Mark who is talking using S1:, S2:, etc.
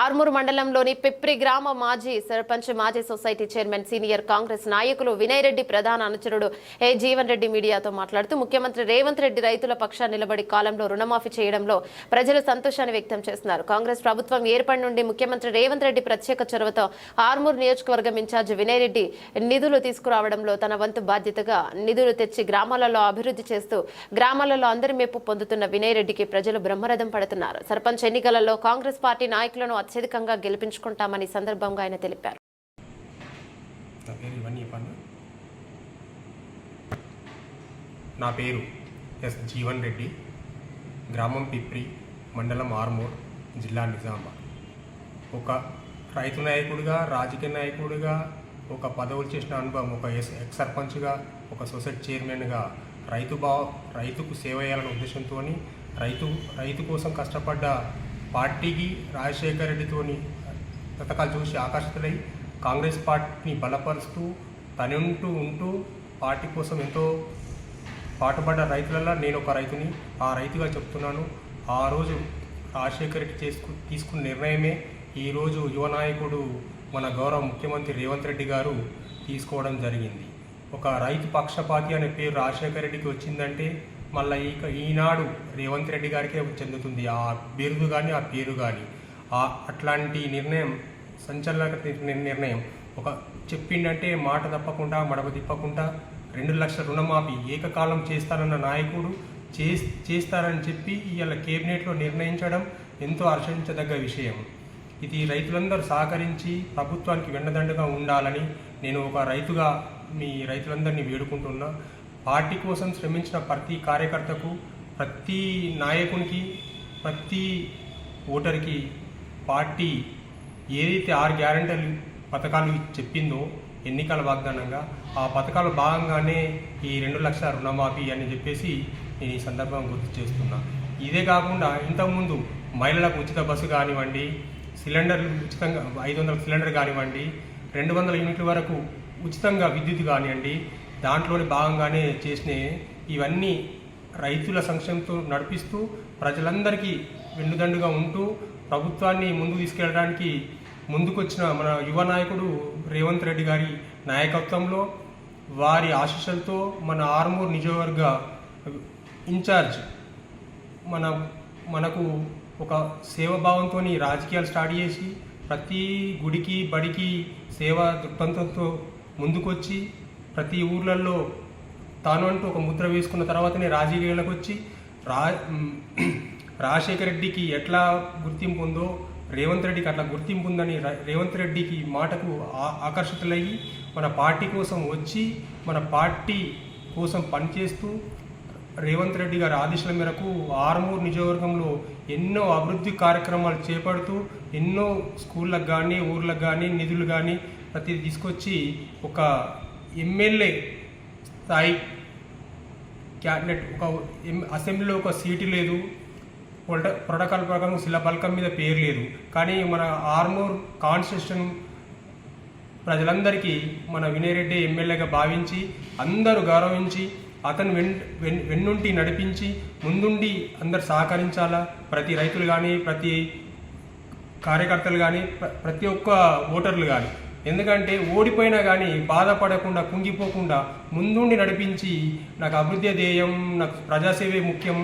S1: ఆర్మూరు మండలంలోని పిప్రి గ్రామ మాజీ సర్పంచ్ మాజీ సొసైటీ చైర్మన్ సీనియర్ కాంగ్రెస్ నాయకులు వినయ్ రెడ్డి ప్రధాన అనుచరుడు ఏ. జీవన్ రెడ్డి మీడియాతో మాట్లాడుతూ ముఖ్యమంత్రి రేవంత్ రెడ్డి రైతుల పక్షాన్ని నిలబడి కాలంలో రుణమాఫీ చేయడంలో ప్రజలు సంతోషాన్ని వ్యక్తం చేస్తున్నారు. కాంగ్రెస్ ప్రభుత్వం ఏర్పడి నుండి ముఖ్యమంత్రి రేవంత్ రెడ్డి ప్రత్యేక చొరవతో ఆర్మూరు నియోజకవర్గం ఇన్ఛార్జ్ వినయ్ రెడ్డి నిధులు తీసుకురావడంలో తన వంతు బాధ్యతగా నిధులు తెచ్చి గ్రామాలలో అభివృద్ధి చేస్తూ గ్రామాలలో అందరి మెప్పు పొందుతున్న వినయ్ రెడ్డికి ప్రజలు బ్రహ్మరథం పడుతున్నారు. సర్పంచ్ ఎన్నికలలో కాంగ్రెస్ పార్టీ నాయకులను అత్యధికంగా గెలిపించుకుంటామని సందర్భంగా ఆయన తెలిపారు.
S2: నా పేరు నా పేరు ఎస్ జీవన్ రెడ్డి గ్రామం పిప్రి మండలం ఆర్మూర్ జిల్లా నిజామాబాద్ ఒక రైతు నాయకుడిగా రాజకీయ నాయకుడిగా ఒక పదవులు చేసిన అనుభవం ఒక ఎస్ ఎక్స్ సర్పంచ్గా ఒక సొసైటీ చైర్మన్గా రైతు బా రైతుకు సేవ చేయాలనే ఉద్దేశంతో రైతు రైతు కోసం కష్టపడ్డ పార్టీకి రాజశేఖర రెడ్డితోని పథకాలు చూసి ఆకర్షితులై కాంగ్రెస్ పార్టీని బలపరుస్తూ తనుంటూ ఉంటూ పార్టీ కోసం ఎంతో పాటుపడ్డ రైతులలో నేను ఒక రైతుని ఆ రైతుగా చెప్తున్నాను. ఆ రోజు రాజశేఖర రెడ్డి చేసుకు తీసుకున్న నిర్ణయమే ఈరోజు యువ నాయకుడు మన గౌరవ ముఖ్యమంత్రి రేవంత్ రెడ్డి గారు తీసుకోవడం జరిగింది. ఒక రైతు పక్షపాతి అనే పేరు రాజశేఖర రెడ్డికి వచ్చిందంటే మళ్ళీ ఇక ఈనాడు రేవంత్ రెడ్డి గారికే చెందుతుంది ఆ బిరుదు కానీ ఆ పేరు కానీ ఆ అట్లాంటి నిర్ణయం సంచలన నిర్ణయం. ఒక చెప్పిండంటే మాట తప్పకుండా మడమ తిప్పకుండా రెండు లక్షల రుణమాఫీ ఏకకాలం చేస్తానన్న నాయకుడు చే చేస్తారని చెప్పి ఇవాళ కేబినెట్లో నిర్ణయించడం ఎంతో హర్షించదగ్గ విషయం. ఇది రైతులందరూ సహకరించి ప్రభుత్వానికి వెన్నదండగా ఉండాలని నేను ఒక రైతుగా మీ రైతులందరినీ వేడుకుంటున్నా. పార్టీ కోసం శ్రమించిన ప్రతి కార్యకర్తకు ప్రతి నాయకునికి ప్రతి ఓటర్కి పార్టీ ఏదైతే ఆరు గ్యారంటీలు పథకాలు చెప్పిందో ఎన్నికల వాగ్దానంగా ఆ పథకాలు భాగంగానే ఈ రెండు లక్షల రుణమాఫీ అని చెప్పేసి నేను ఈ సందర్భంగా గుర్తు చేస్తున్నా. ఇదే కాకుండా ఇంతకుముందు మహిళలకు ఉచిత బస్సు కానివ్వండి సిలిండర్లు ఉచితంగా ఐదు వందల సిలిండర్ కానివ్వండి రెండు వందల యూనిట్ల వరకు ఉచితంగా విద్యుత్ కానివ్వండి దాంట్లోని భాగంగానే చేసిన ఇవన్నీ రైతుల సంక్షేమంతో నడిపిస్తూ ప్రజలందరికీ వెన్నుదండుగా ఉంటూ ప్రభుత్వాన్ని ముందుకు తీసుకెళ్ళడానికి ముందుకొచ్చిన మన యువ నాయకుడు రేవంత్ రెడ్డి గారి నాయకత్వంలో వారి ఆశీస్సులతో మన ఆర్మూర్ నియోజకవర్గ ఇన్ఛార్జ్ మన మనకు ఒక సేవభావంతో రాజకీయాలు స్టార్ట్ చేసి ప్రతి గుడికి బడికి సేవా దృక్పథంతో ముందుకొచ్చి ప్రతి ఊర్లలో తాను అంటూ ఒక ముద్ర వేసుకున్న తర్వాతనే రాజకీయాలకు వచ్చి రా రాజశేఖర రెడ్డికి ఎట్లా గుర్తింపు ఉందో రేవంత్ రెడ్డికి అట్లా గుర్తింపు ఉందని రేవంత్ రెడ్డికి మాటకు ఆకర్షితులయ్యి మన పార్టీ కోసం వచ్చి మన పార్టీ కోసం పనిచేస్తూ రేవంత్ రెడ్డి గారి ఆదేశాల మేరకు ఆర్మూర్ నియోజకవర్గంలో ఎన్నో అభివృద్ధి కార్యక్రమాలు చేపడుతూ ఎన్నో స్కూళ్ళకు కానీ ఊర్లకు కానీ నిధులు కానీ ప్రతి తీసుకొచ్చి ఒక ఎమ్మెల్యే స్థాయి క్యాబినెట్ ఒక ఎం- అసెంబ్లీలో ఒక సీటు లేదు. పొలట ప్రోటోకాల్ ప్రకారం శిలాపలకం మీద పేరు లేదు. కానీ మన ఆర్మూర్ కాన్స్టిట్యూషన్ ప్రజలందరికీ మన వినయరెడ్డి ఎమ్మెల్యేగా భావించి అందరూ గౌరవించి అతను వెన్ వెన్ వెన్నుంటి నడిపించి ముందుండి అందరు సహకరించాలా? ప్రతి రైతులు కానీ ప్రతి కార్యకర్తలు కానీ ప్ర- ప్రతి ఒక్క ఓటర్లు కానీ ఎందుకంటే ఓడిపోయినా కానీ బాధపడకుండా కుంగిపోకుండా ముందుండి నడిపించి నాకు అభివృద్ధి ధ్యేయం నాకు ప్రజాసేవే ముఖ్యం